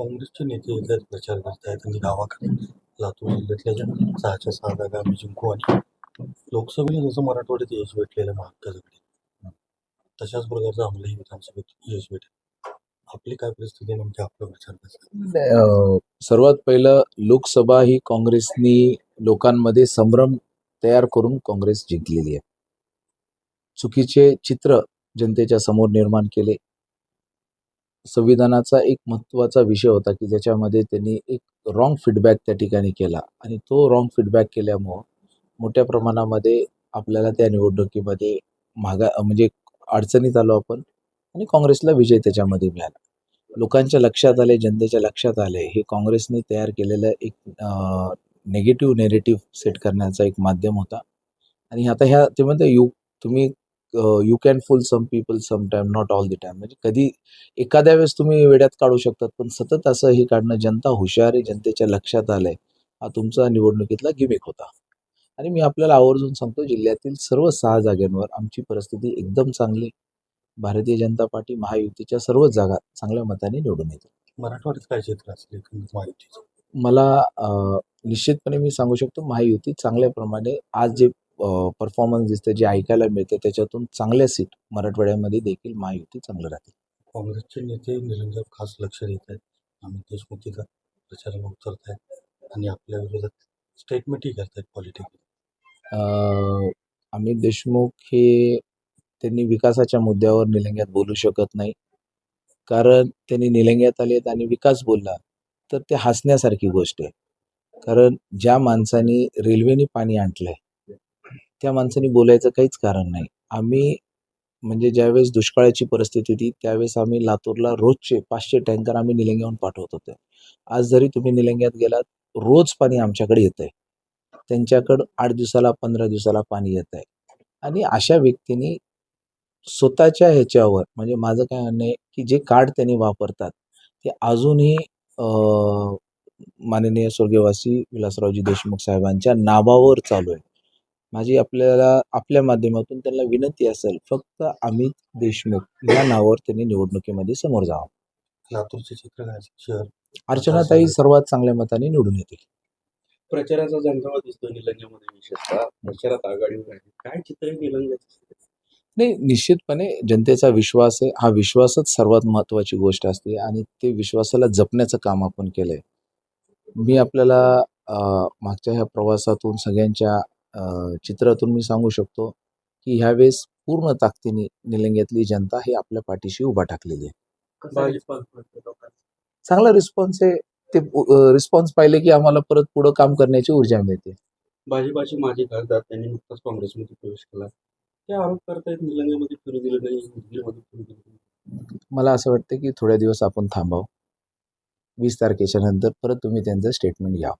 काँग्रेसचे नेते येत प्रचार करतायत आणि गावाकडे लातूर जिल्ह्यातल्या ज्या सहाच्या सहा जागा आम्ही जिंकू आणि लोकसभेला जसं मराठवाड्यात यश भेटलेलं महाराष्ट्राकडे तशाच प्रकारचं आम्हालाही विधानसभेत यश भेटेल. आपली काय परिस्थिती नेमकी आपला प्रचार कसा सर्वात पहिलं लोकसभा ही काँग्रेसनी लोकांमध्ये संभ्रम तयार करून काँग्रेस जिंकलेली आहे. चुकीचे चित्र जनतेच्या समोर निर्माण केले. संविधानाचा एक महत्त्वाचा विषय होता की ज्याच्यामध्ये त्यांनी एक रॉंग फीडबॅक त्या ठिकाणी केला. आणि तो रॉंग फीडबॅक केल्यामुळं मोठ्या प्रमाणामध्ये आपल्याला त्या निवडणुकीमध्ये मागा म्हणजे अडचणीत आलो आपण आणि काँग्रेसला विजय त्याच्यामध्ये मिळाला. लोकांच्या लक्षात आले जनतेच्या लक्षात आले हे काँग्रेसने तयार केलेलं एक नेगेटिव्ह नेरेटिव्ह सेट करण्याचा एक माध्यम होता. आणि आता ह्या ते म्हणते यू तुम्ही you can fool some people some time not all the time म्हणजे कधी एखाद्या वेळेस तुम्ही वेड्यात काढू शकतात पण सतत असं हे काढणं जनता हुशार आहे जनतेच्या लक्षात आलंय. हा तुमचा निवडणुकीतला गिमिक होता. आणि मी आपल्याला आवर्जून सांगतो जिल्ह्यातील सर्व सहा जागांवर आमची परिस्थिती एकदम चांगली. भारतीय जनता पार्टी महायुतीच्या सर्वच जागा चांगल्या मताने निवडून येतील मराठवाड्यात काय असेल माहितीचं मला निश्चितपणे मी सांगू शकतो महायुती चांगल्या प्रमाणे आज जे परफॉर्मन्स दिसते जे ऐकायला मिळते त्याच्यातून चांगल्या सीट मराठवाड्यामध्ये देखील महायुती चांगलं राहते काँग्रेसचे नेते निलंग्यावर खास लक्ष देत आहेत. अमित देशमुख तिथं प्रचाराला उतरत आहेत आणि आपल्या विरोधात स्टेटमेंटही करतायत पॉलिटिक्स अ, अमित देशमुख हे त्यांनी विकासाच्या मुद्द्यावर निलंग्यात बोलू शकत नाही. कारण त्यांनी निलंग्यात आलेत आणि विकास बोलला तर ते हसण्यासारखी गोष्ट आहे. कारण ज्या माणसाने रेल्वेने पाणी आणलंय त्या माणसाने बोलायचं काहीच कारण नाही. आम्ही म्हणजे ज्यावेळेस दुष्काळाची परिस्थिती होती त्यावेळेस आम्ही लातूरला रोजचे पाचशे टँकर आम्ही निलंग्याहून पाठवत होतो. आज जरी तुम्ही निलंग्यात गेलात रोज पाणी आमच्याकडे येत आहे त्यांच्याकडं आठ दिवसाला पंधरा दिवसाला पाणी येत आहे आणि अशा व्यक्तींनी स्वतःच्या ह्याच्यावर म्हणजे माझं काय म्हणणं आहे की जे कार्ड त्यांनी वापरतात ते अजूनही माननीय स्वर्गवासी विलासरावजी देशमुख साहेबांच्या नावावर चालू आहे. माझी आपल्याला आपल्या माध्यमातून त्यांना विनंती असेल फक्त अमित देशमुख या नावावर त्यांनी निवडणुकीमध्ये समोर जावं. लातूरचे चित्र शहर अर्चनाताई सर्वात चांगल्या मताने निवडून येतील. प्रचाराचा झंझावा दिसतो निलंग्यामध्ये विशेषतः. प्रचारात आघाडीवर आहे काय चित्र निलंग्याचं? नाही निश्चितपणे जनतेचा विश्वास आहे. हा विश्वासच सर्वात महत्त्वाची गोष्ट असते आणि ते विश्वासाला जपण्याचं काम आपण केलं आहे मी आपल्याला मागच्या ह्या प्रवासातून सगळ्यांच्या चित्रातून मी सांगू शकतो की ह्यावेळेस पूर्ण ताकदीने निलंग्यातली जनता ही आपल्या पाठीशी उभा टाकलेली आहे. चांगला रिस्पॉन्स आहे. ते रिस्पॉन्स पाहिले की आम्हाला परत पुढं काम करण्याची ऊर्जा मिळते. भाजपाचे माजी खासदार त्यांनी नुकताच काँग्रेसमध्ये प्रवेश केला. ते आरोप करतायत निलंग्यामध्ये फिरू दिलं नाही उदगीरमध्ये फिरू दिलं नाही. मला असं वाटतं की थोड्या दिवस आपण थांबावं. वीस तारखेच्या नंतर परत तुम्ही त्यांचं स्टेटमेंट घ्या